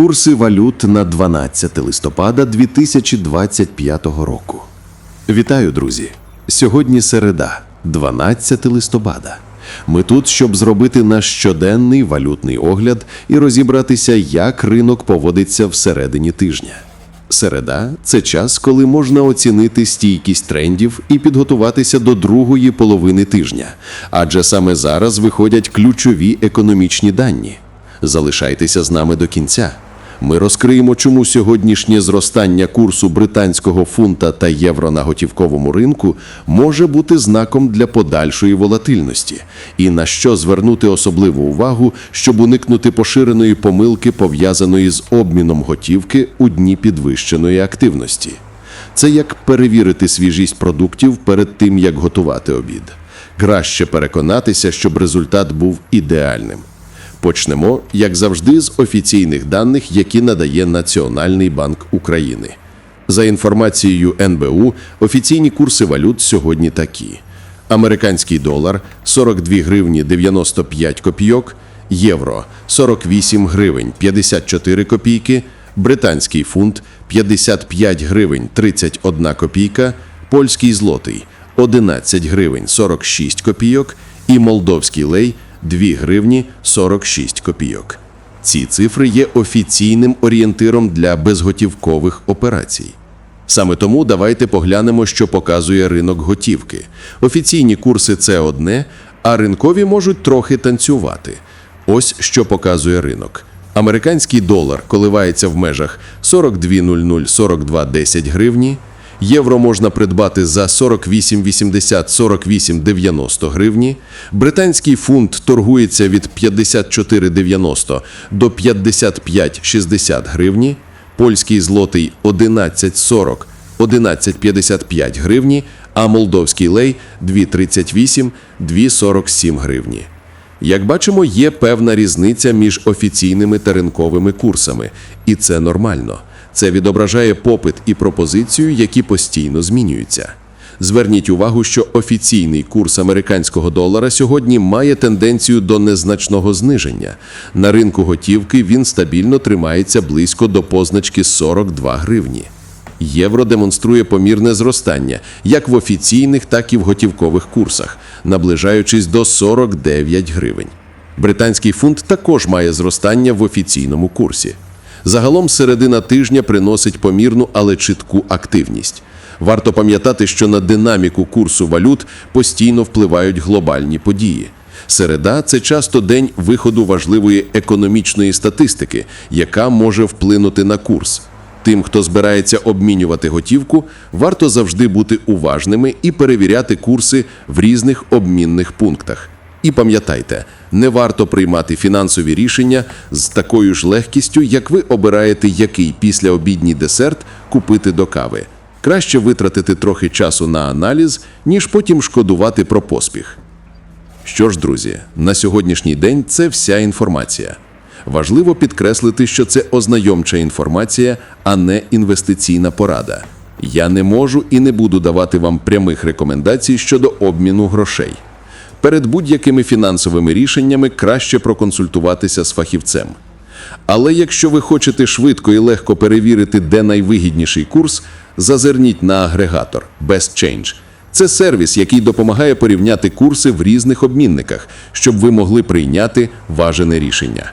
Курси валют на 12 листопада 2025 року. Вітаю, друзі! Сьогодні середа, 12 листопада. Ми тут, щоб зробити наш щоденний валютний огляд і розібратися, як ринок поводиться всередині тижня. Середа це час, коли можна оцінити стійкість трендів і підготуватися до другої половини тижня, адже саме зараз виходять ключові економічні дані. Залишайтеся з нами до кінця. Ми розкриємо, чому сьогоднішнє зростання курсу британського фунта та євро на готівковому ринку може бути знаком для подальшої волатильності, і на що звернути особливу увагу, щоб уникнути поширеної помилки, пов'язаної з обміном готівки у дні підвищеної активності. Це як перевірити свіжість продуктів перед тим, як готувати обід. Краще переконатися, щоб результат був ідеальним. Почнемо, як завжди, з офіційних даних, які надає Національний банк України. За інформацією НБУ, офіційні курси валют сьогодні такі: американський долар 42 гривні 95 копійок, євро 48 гривень 54 копійки, британський фунт 55 гривень 31 копійка, польський злотий 11 гривень 46 копійок і молдовський лей 2 гривні 46 копійок. Ці цифри є офіційним орієнтиром для безготівкових операцій. Саме тому давайте поглянемо, що показує ринок готівки. Офіційні курси це одне, а ринкові можуть трохи танцювати. Ось що показує ринок. Американський долар коливається в межах 42,00-42,10 гривні. Євро можна придбати за 48,80-48,90 гривні. Британський фунт торгується від 54,90 до 55,60 гривні. Польський злотий 11,40 11,55 гривні, а молдовський лей 2,38 2,47 гривні. Як бачимо, є певна різниця між офіційними та ринковими курсами, і це нормально. Це відображає попит і пропозицію, які постійно змінюються. Зверніть увагу, що офіційний курс американського долара сьогодні має тенденцію до незначного зниження. На ринку готівки він стабільно тримається близько до позначки 42 гривні. Євро демонструє помірне зростання як в офіційних, так і в готівкових курсах, наближаючись до 49 гривень. Британський фунт також має зростання в офіційному курсі. Загалом середина тижня приносить помірну, але чітку активність. Варто пам'ятати, що на динаміку курсу валют постійно впливають глобальні події. Середа це часто день виходу важливої економічної статистики, яка може вплинути на курс. Тим, хто збирається обмінювати готівку, варто завжди бути уважними і перевіряти курси в різних обмінних пунктах. І пам'ятайте, не варто приймати фінансові рішення з такою ж легкістю, як ви обираєте, який післяобідній десерт купити до кави. Краще витратити трохи часу на аналіз, ніж потім шкодувати про поспіх. Що ж, друзі, на сьогоднішній день це вся інформація. Важливо підкреслити, що це ознайомча інформація, а не інвестиційна порада. Я не можу і не буду давати вам прямих рекомендацій щодо обміну грошей. Перед будь-якими фінансовими рішеннями краще проконсультуватися з фахівцем. Але якщо ви хочете швидко і легко перевірити, де найвигідніший курс, зазирніть на агрегатор BestChange. Це сервіс, який допомагає порівняти курси в різних обмінниках, щоб ви могли прийняти важене рішення.